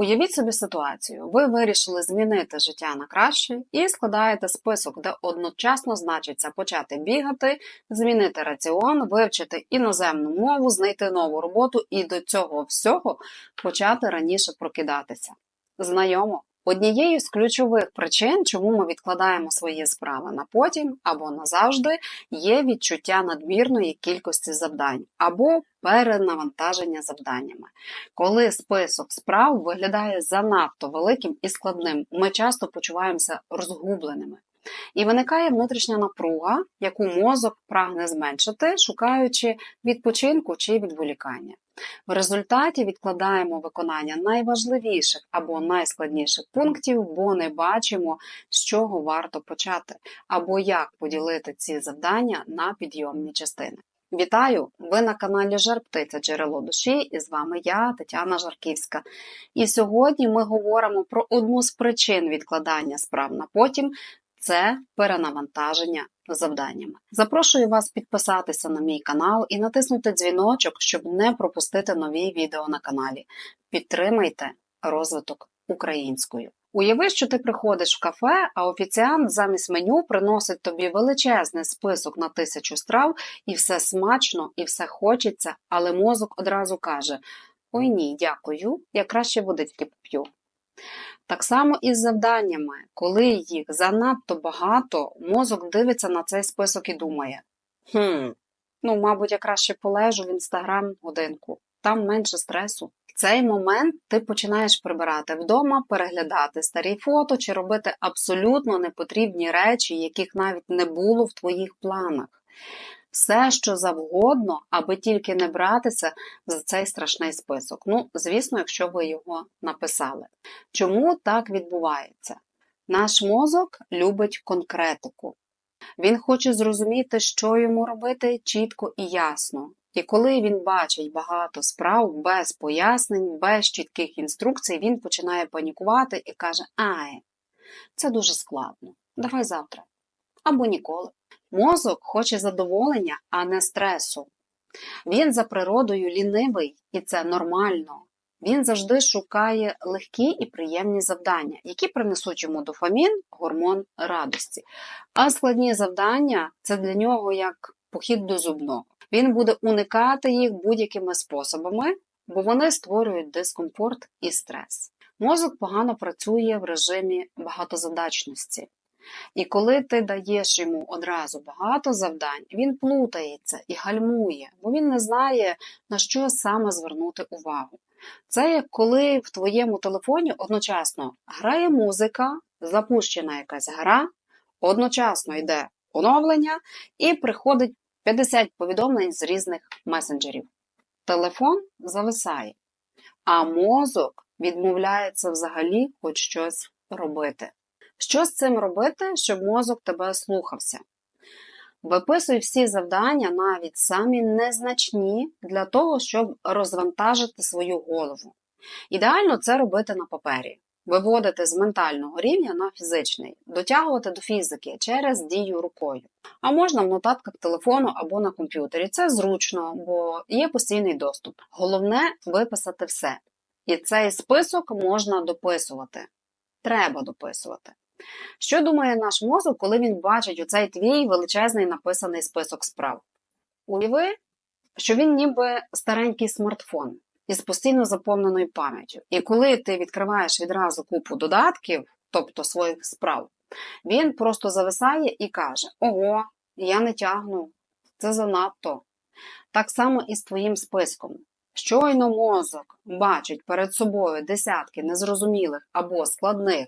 Уявіть собі ситуацію. Ви вирішили змінити життя на краще і складаєте список, де одночасно значиться почати бігати, змінити раціон, вивчити іноземну мову, знайти нову роботу і до цього всього почати раніше прокидатися. Знайомо. Однією з ключових причин, чому ми відкладаємо свої справи на потім або назавжди, є відчуття надмірної кількості завдань або перенавантаження завданнями. Коли список справ виглядає занадто великим і складним, ми часто почуваємося розгубленими. І виникає внутрішня напруга, яку мозок прагне зменшити, шукаючи відпочинку чи відволікання. В результаті відкладаємо виконання найважливіших або найскладніших пунктів, бо не бачимо, з чого варто почати, або як поділити ці завдання на підйомні частини. Вітаю! Ви на каналі Жар Птиця Джерело душі, і з вами я, Тетяна Жарківська. І сьогодні ми говоримо про одну з причин відкладання справ на потім це перенавантаження завданнями. Запрошую вас підписатися на мій канал і натиснути дзвіночок, щоб не пропустити нові відео на каналі. Підтримайте розвиток українською. Уяви, що ти приходиш в кафе, а офіціант замість меню приносить тобі величезний список на тисячу страв, і все смачно, і все хочеться, але мозок одразу каже: Ой ні, дякую, я краще водички поп'ю. Так само і з завданнями, коли їх занадто багато, мозок дивиться на цей список і думає: хм, ну, мабуть, я краще полежу в інстаграм годинку, там менше стресу. В цей момент ти починаєш прибирати вдома, переглядати старі фото чи робити абсолютно непотрібні речі, яких навіть не було в твоїх планах. Все, що завгодно, аби тільки не братися за цей страшний список. Ну, звісно, якщо ви його написали. Чому так відбувається? Наш мозок любить конкретику. Він хоче зрозуміти, що йому робити чітко і ясно. І коли він бачить багато справ без пояснень, без чітких інструкцій, він починає панікувати і каже: Ай, це дуже складно. Давай завтра. Або ніколи. Мозок хоче задоволення, а не стресу. Він за природою лінивий, і це нормально. Він завжди шукає легкі і приємні завдання, які принесуть йому дофамін, гормон радості. А складні завдання це для нього як похід до зубного. Він буде уникати їх будь-якими способами, бо вони створюють дискомфорт і стрес. Мозок погано працює в режимі багатозадачності. І коли ти даєш йому одразу багато завдань, він плутається і гальмує, бо він не знає, на що саме звернути увагу. Це як коли в твоєму телефоні одночасно грає музика, запущена якась гра, одночасно йде оновлення і приходить 50 повідомлень з різних месенджерів. Телефон зависає, а мозок відмовляється взагалі хоч щось робити. Що з цим робити, щоб мозок тебе слухався? Виписуй всі завдання, навіть самі незначні, для того, щоб розвантажити свою голову. Ідеально це робити на папері, виводити з ментального рівня на фізичний, дотягувати до фізики через дію рукою. А можна в нотатках телефону або на комп'ютері. Це зручно, бо є постійний доступ. Головне виписати все. І цей список можна дописувати. Треба дописувати. Що думає наш мозок, коли він бачить оцей твій величезний написаний список справ? Уяви, що він ніби старенький смартфон із постійно заповненою пам'яттю. І коли ти відкриваєш відразу купу додатків, тобто своїх справ, він просто зависає і каже: Ого, я не тягну, це занадто. Так само і з твоїм списком. Щойно мозок бачить перед собою десятки незрозумілих або складних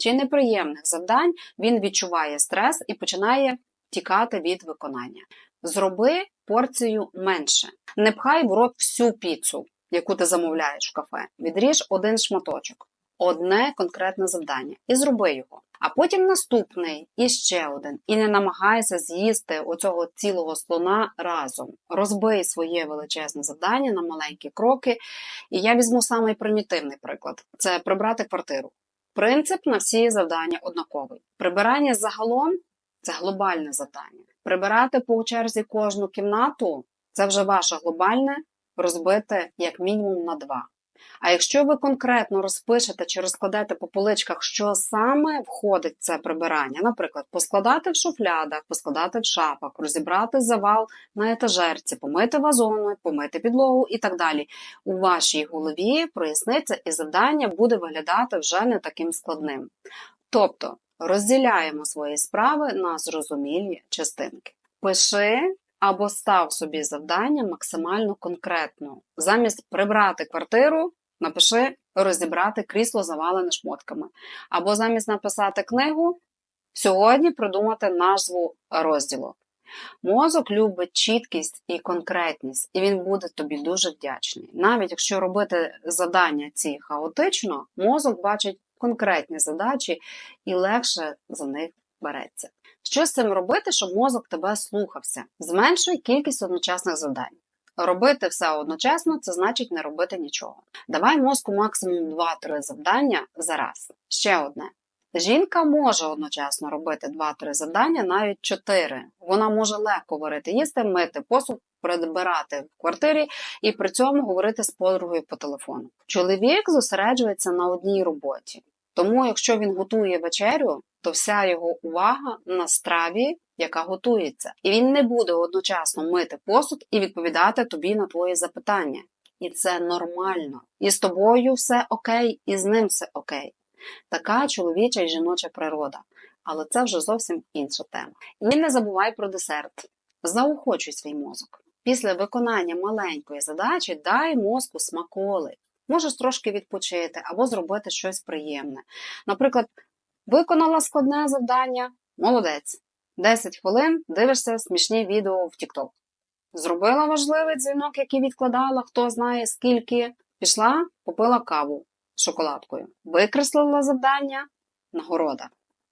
чи неприємних завдань, він відчуває стрес і починає тікати від виконання. Зроби порцію менше. Не пхай в рот всю піцу, яку ти замовляєш в кафе. Відріж один шматочок, одне конкретне завдання і зроби його. А потім наступний і ще один. І не намагайся з'їсти оцього цілого слона разом. Розбий своє величезне завдання на маленькі кроки. І я візьму самий примітивний приклад: це прибрати квартиру. Принцип на всі завдання однаковий. Прибирання загалом це глобальне завдання. Прибирати по черзі кожну кімнату це вже ваше глобальне розбите як мінімум на два. А якщо ви конкретно розпишете чи розкладете по поличках, що саме входить в це прибирання, наприклад, поскладати в шуфлядах, поскладати в шафах, розібрати завал на етажерці, помити вазони, помити підлогу і так далі, у вашій голові проясниться і завдання буде виглядати вже не таким складним. Тобто розділяємо свої справи на зрозумілі частинки. Пиши або став собі завдання максимально конкретно. Замість прибрати квартиру, напиши розібрати крісло завалене шмотками. Або замість написати книгу, сьогодні придумати назву розділу. Мозок любить чіткість і конкретність, і він буде тобі дуже вдячний. Навіть якщо робити завдання ці хаотично, мозок бачить конкретні задачі і легше за них береться. Що з цим робити, щоб мозок тебе слухався? Зменшуй кількість одночасних завдань. Робити все одночасно це значить не робити нічого. Давай мозку максимум 2-3 завдання за раз. Ще одне. Жінка може одночасно робити 2-3 завдання, навіть 4. Вона може легко варити, їсти, мити, посуд, прибирати в квартирі і при цьому говорити з подругою по телефону. Чоловік зосереджується на одній роботі. Тому, якщо він готує вечерю, то вся його увага на страві, яка готується, і він не буде одночасно мити посуд і відповідати тобі на твої запитання. І це нормально. І з тобою все окей, і з ним все окей. Така чоловіча і жіноча природа. Але це вже зовсім інша тема. І не забувай про десерт. Заохочуй свій мозок. Після виконання маленької задачі дай мозку смаколи. Можеш трошки відпочити або зробити щось приємне. Наприклад, виконала складне завдання, молодець. 10 хвилин дивишся смішні відео в TikTok. Зробила важливий дзвінок, який відкладала, хто знає скільки. Пішла, купила каву з шоколадкою. Викреслила завдання, нагорода.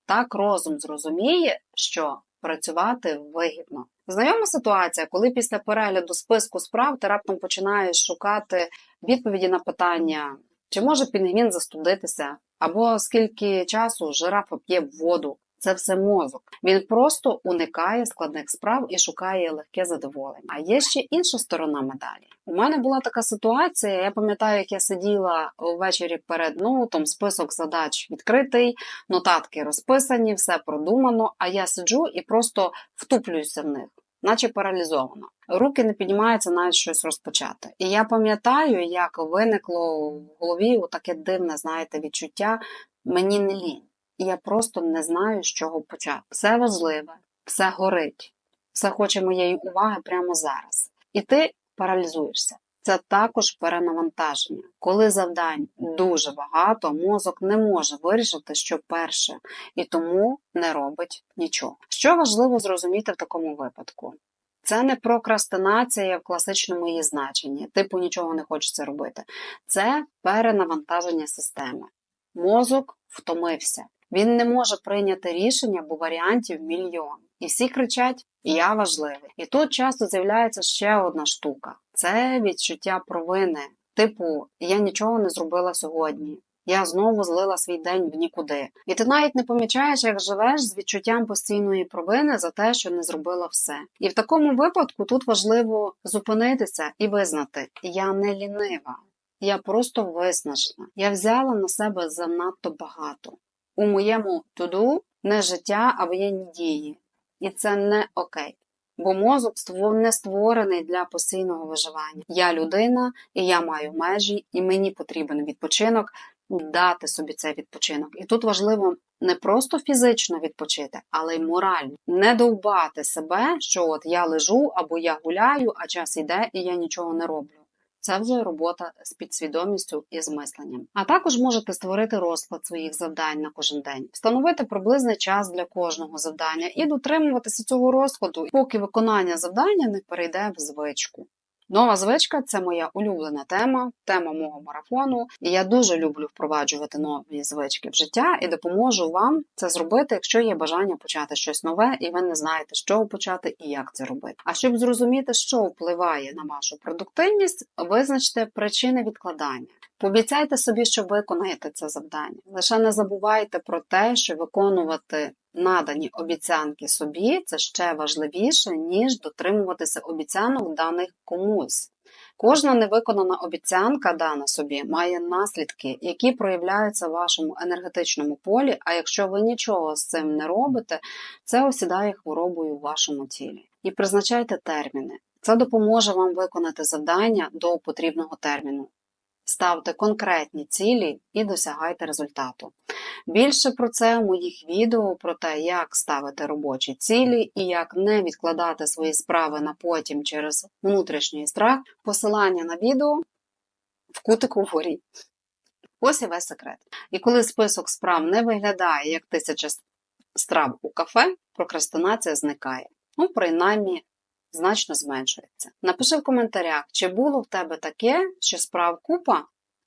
Так розум зрозуміє, що працювати вигідно. Знайома ситуація, коли після перегляду списку справ ти раптом починаєш шукати відповіді на питання, чи може пінгвін застудитися, або скільки часу жирафа п'є воду. Це все мозок. Він просто уникає складних справ і шукає легке задоволення. А є ще інша сторона медалі. У мене була така ситуація. Я пам'ятаю, як я сиділа ввечері перед ноутом, список задач відкритий, нотатки розписані, все продумано. А я сиджу і просто втуплююся в них, наче паралізовано. Руки не піднімаються навіть щось розпочати. І я пам'ятаю, як виникло в голові таке дивне, знаєте, відчуття мені не лінь. І я просто не знаю, з чого почати. Все важливе, все горить, все хоче моєї уваги прямо зараз. І ти паралізуєшся. Це також перенавантаження. Коли завдань дуже багато, мозок не може вирішити, що перше, і тому не робить нічого. Що важливо зрозуміти в такому випадку? Це не прокрастинація в класичному її значенні, типу нічого не хочеться робити. Це перенавантаження системи. Мозок втомився. Він не може прийняти рішення, бо варіантів мільйон. І всі кричать Я важливий. І тут часто з'являється ще одна штука: це відчуття провини. Типу, я нічого не зробила сьогодні. Я знову злила свій день в нікуди. І ти навіть не помічаєш, як живеш з відчуттям постійної провини за те, що не зробила все. І в такому випадку тут важливо зупинитися і визнати: я не лінива, я просто виснажена. Я взяла на себе занадто багато у моєму туду не життя, а воєнні дії. І це не окей. Бо мозок не створений для постійного виживання. Я людина, і я маю межі, і мені потрібен відпочинок, дати собі цей відпочинок. І тут важливо не просто фізично відпочити, але й морально. Не довбати себе, що от я лежу або я гуляю, а час йде, і я нічого не роблю. Це вже робота з підсвідомістю і з мисленням. А також можете створити розклад своїх завдань на кожен день, встановити приблизний час для кожного завдання і дотримуватися цього розкладу, поки виконання завдання не перейде в звичку. Нова звичка це моя улюблена тема, тема мого марафону. І я дуже люблю впроваджувати нові звички в життя і допоможу вам це зробити, якщо є бажання почати щось нове, і ви не знаєте, з чого почати і як це робити. А щоб зрозуміти, що впливає на вашу продуктивність, визначте причини відкладання. Пообіцяйте собі, що виконаєте це завдання. Лише не забувайте про те, що виконувати надані обіцянки собі це ще важливіше, ніж дотримуватися обіцянок даних комусь. Кожна невиконана обіцянка дана собі має наслідки, які проявляються в вашому енергетичному полі. А якщо ви нічого з цим не робите, це осідає хворобою в вашому тілі. І призначайте терміни. Це допоможе вам виконати завдання до потрібного терміну. Ставте конкретні цілі і досягайте результату. Більше про це в моїх відео про те, як ставити робочі цілі і як не відкладати свої справи на потім через внутрішній страх. Посилання на відео в кутику вгорі. Ось і весь секрет. І коли список справ не виглядає як тисяча страв у кафе, прокрастинація зникає. Ну, принаймні, значно зменшується. Напиши в коментарях, чи було в тебе таке, що справ купа,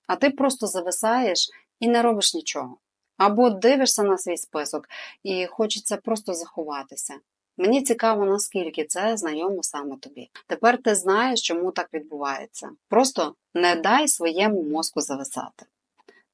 а ти просто зависаєш і не робиш нічого. Або дивишся на свій список і хочеться просто заховатися. Мені цікаво, наскільки це знайомо саме тобі. Тепер ти знаєш, чому так відбувається. Просто не дай своєму мозку зависати.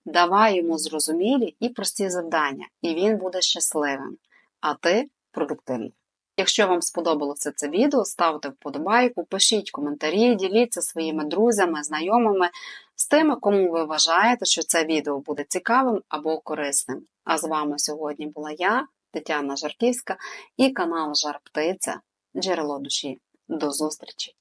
Давай йому зрозумілі і прості завдання, і він буде щасливим, а ти продуктивним. Якщо вам сподобалося це відео, ставте вподобайку, пишіть коментарі, діліться своїми друзями, знайомими з тими, кому ви вважаєте, що це відео буде цікавим або корисним. А з вами сьогодні була я, Тетяна Жарківська, і канал Жар Птиця Джерело душі. До зустрічі!